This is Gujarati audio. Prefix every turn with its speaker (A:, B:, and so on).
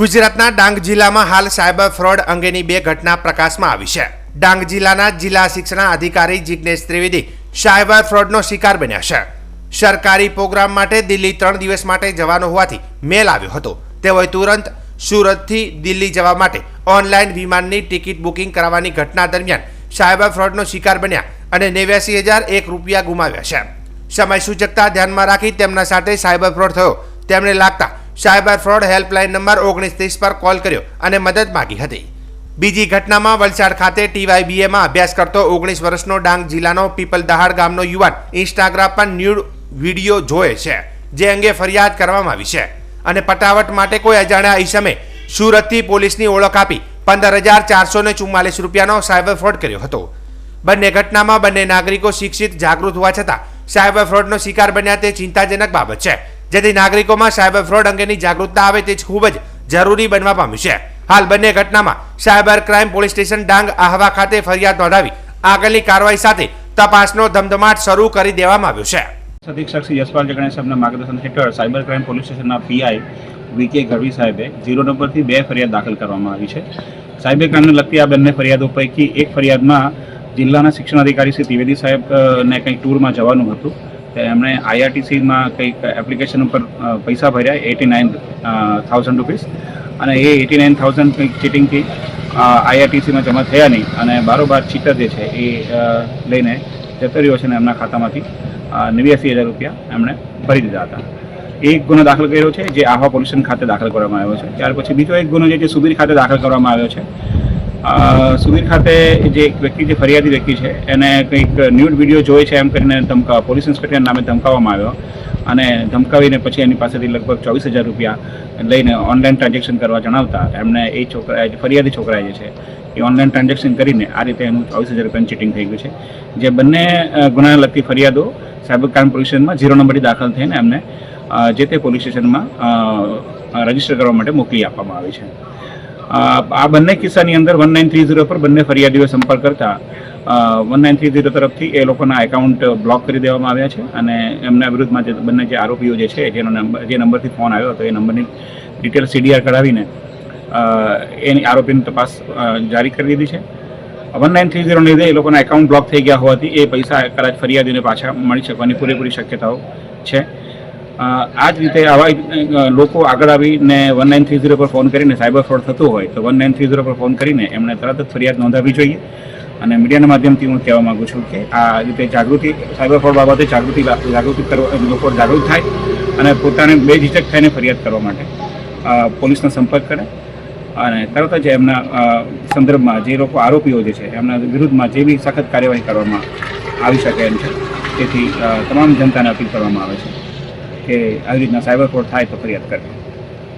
A: ગુજરાતના ડાંગ જિલ્લામાં હાલ સાયબર ફ્રોડ અંગેની બે ઘટના પ્રકાશમાં આવી છે. ડાંગ જિલ્લાના જિલ્લા શિક્ષણ અધિકારી જિજ્ઞેશ ત્રિવેદી સાયબર ફ્રોડનો શિકાર બન્યા છે. સરકારી પ્રોગ્રામ માટે દિલ્હી ત્રણ દિવસ માટે જવાનો હોવાથી મેલ આવ્યો હતો. તેઓએ તુરંત સુરતથી દિલ્હી જવા માટે ઓનલાઈન વિમાનની ટિકિટ બુકિંગ કરાવવાની ઘટના દરમિયાન સાયબર ફ્રોડનો શિકાર બન્યા અને નેવ્યાસી હજાર એક રૂપિયા ગુમાવ્યા છે. સમય સૂચકતા ધ્યાનમાં રાખી તેમના સાથે સાયબર ફ્રોડ થયો. તેમને લાગતા સાયબર ફ્રોડ હેલ્પલાઇન નંબર ઓગણીસ ત્રીસ પર કોલ કર્યો અને મદદ માગી હતી. બીજી ઘટનામાં વલસાડ ખાતે ટીવાયબીએમાં અભ્યાસ કરતો ઓગણીસ વર્ષનો ડાંગ જિલ્લાનો પીપલ દહાડ ગામનો યુવાન ઇન્સ્ટાગ્રામ પર ન્યૂડ વીડિયો જોએ છે, જે અંગે ફરિયાદ કરવામાં આવી છે. અને પટાવટ માટે કોઈ અજાણ્યા ઈસમે સુરતથી પોલીસની ઓળખ આપી પંદર હજાર ચારસો ને ચુમ્માલીસ રૂપિયાનો સાયબર ફ્રોડ કર્યો હતો. બંને ઘટનામાં બંને નાગરિકો શિક્ષિત, જાગૃત હોવા છતાં સાયબર ફ્રોડનો શિકાર બન્યા તે ચિંતાજનક બાબત છે. જેથી નાગરિકોમાં સાયબર ફ્રોડ અંગેની જાગૃતતા આવે તે ખૂબ જ જરૂરી બનવા પામ્યું છે. હાલ બંને ઘટનામાં cyber crime police station Dang Ahwa ખાતે ફરિયાદ નોંધાવી આગળની કાર્યવાહી સાથે તપાસનો ધમધમાટ શરૂ કરી દેવામાં આવ્યો છે.
B: અધિક્ષક શ્રી યશપાલ જગણે સાહેબના માર્ગદર્શન હેઠળ સાયબર ક્રાઇમ પોલીસ સ્ટેશનના પીઆઈ વીકે ગઢવી સાહેબે ઝીરો નંબરથી બે ફરિયાદ દાખલ કરવામાં આવી છે. સાયબર ક્રાઇમને લગતી આ બંને ફરિયાદો પૈકી એક ફરિયાદમાં જિલ્લાના શિક્ષણ અધિકારી શ્રી ત્રિવેદી સાહેબ ને કંઈક ટૂરમાં જવાનું હતું. એમણે આઈઆરટીસીમાં કંઈક એપ્લિકેશન ઉપર પૈસા ભર્યા, એટી નાઇન થાઉઝન્ડ રૂપીસ અને એ એટી નાઇન થાઉઝન્ડ કંઈક ચીટિંગથી આઈઆરટીસીમાં જમા થયા નહીં. અને બારોબાર ચીટર જે છે એ લઈને જતો રહ્યો છે ને એમના ખાતામાંથી નેવ્યાસી હજાર રૂપિયા એમણે ભરી દીધા હતા. એક ગુનો દાખલ કર્યો છે, જે આહવા પોલ્યુશન ખાતે દાખલ કરવામાં આવ્યો છે. ત્યાર પછી બીજો એક ગુનો જે સુબીર ખાતે દાખલ કરવામાં આવ્યો છે. સુબીર ખાતે જે એક વ્યક્તિ જે ફરિયાદી વ્યક્તિ છે, એને કંઈક ન્યૂડ વીડિયો જોઈ છે એમ કરીને ધમકા, પોલીસ ઇન્સ્પેક્ટર નામે ધમકાવવામાં આવ્યો. અને ધમકાવીને પછી એની પાસેથી લગભગ ચોવીસ હજાર રૂપિયા લઈને ઓનલાઈન ટ્રાન્ઝેક્શન કરવા જણાવતા એમને એ છોકરા ફરિયાદી છોકરા જે છે, એ ઓનલાઈન ટ્રાન્ઝેક્શન કરીને આ રીતે એનું ચોવીસ હજાર રૂપિયાનું ચીટિંગ થઈ ગયું છે. જે બંને ગુનાને લગતી ફરિયાદો સાયબર ક્રાઇમ પોલીસ સ્ટેશનમાં ઝીરો નંબરથી દાખલ થઈને એમને જે તે પોલીસ સ્ટેશનમાં રજિસ્ટર કરવા માટે મોકલી આપવામાં આવી છે. આ બંને કિસ્સાની અંદર વન નાઇન થ્રી ઝીરો પર બંને ફરિયાદીઓ સંપર્ક કરતા વન નાઇન થ્રી ઝીરો તરફથી એ લોકોના એકાઉન્ટ બ્લોક કરી દેવામાં આવ્યા છે અને એમના વિરુદ્ધમાં જે બંને જે આરોપીઓ જે છે, જેનો નંબર જે નંબરથી ફોન આવ્યો હતો, એ નંબરની ડિટેલ સીડીઆર કઢાવીને એની આરોપીની તપાસ જારી કરી દીધી છે. વન નાઇન થ્રી ઝીરોને લીધે એ લોકોના એકાઉન્ટ બ્લોક થઈ ગયા હોવાથી એ પૈસા કદાચ ફરિયાદીને પાછા મળી શકવાની પૂરેપૂરી શક્યતાઓ છે. આ જ રીતે આવા લોકો આગળ આવીને વન નાઇન થ્રી ઝીરો પર ફોન કરીને સાયબર ફ્રોડ થતો હોય તો વન નાઇન થ્રી ઝીરો પર ફોન કરીને એમણે તરત જ ફરિયાદ નોંધાવી જોઈએ. અને મીડિયાના માધ્યમથી હું કહેવા માગું છું કે આ રીતે જાગૃતિ, સાયબર ફ્રોડ બાબતે જાગૃતિ જાગૃતિ કરવા, લોકો જાગૃત થાય અને પોતાને બે ઝીચક થઈને ફરિયાદ કરવા માટે પોલીસનો સંપર્ક કરે. અને તરત જ એમના સંદર્ભમાં જે લોકો આરોપીઓ જે છે એમના વિરુદ્ધમાં જે બી સખત કાર્યવાહી કરવામાં આવી શકે એમ છે. તેથી તમામ જનતાને અપીલ કરવામાં આવે છે. કે આવી રીતના સાયબર ફ્રોડ થાય તો ફરિયાદ કરવી.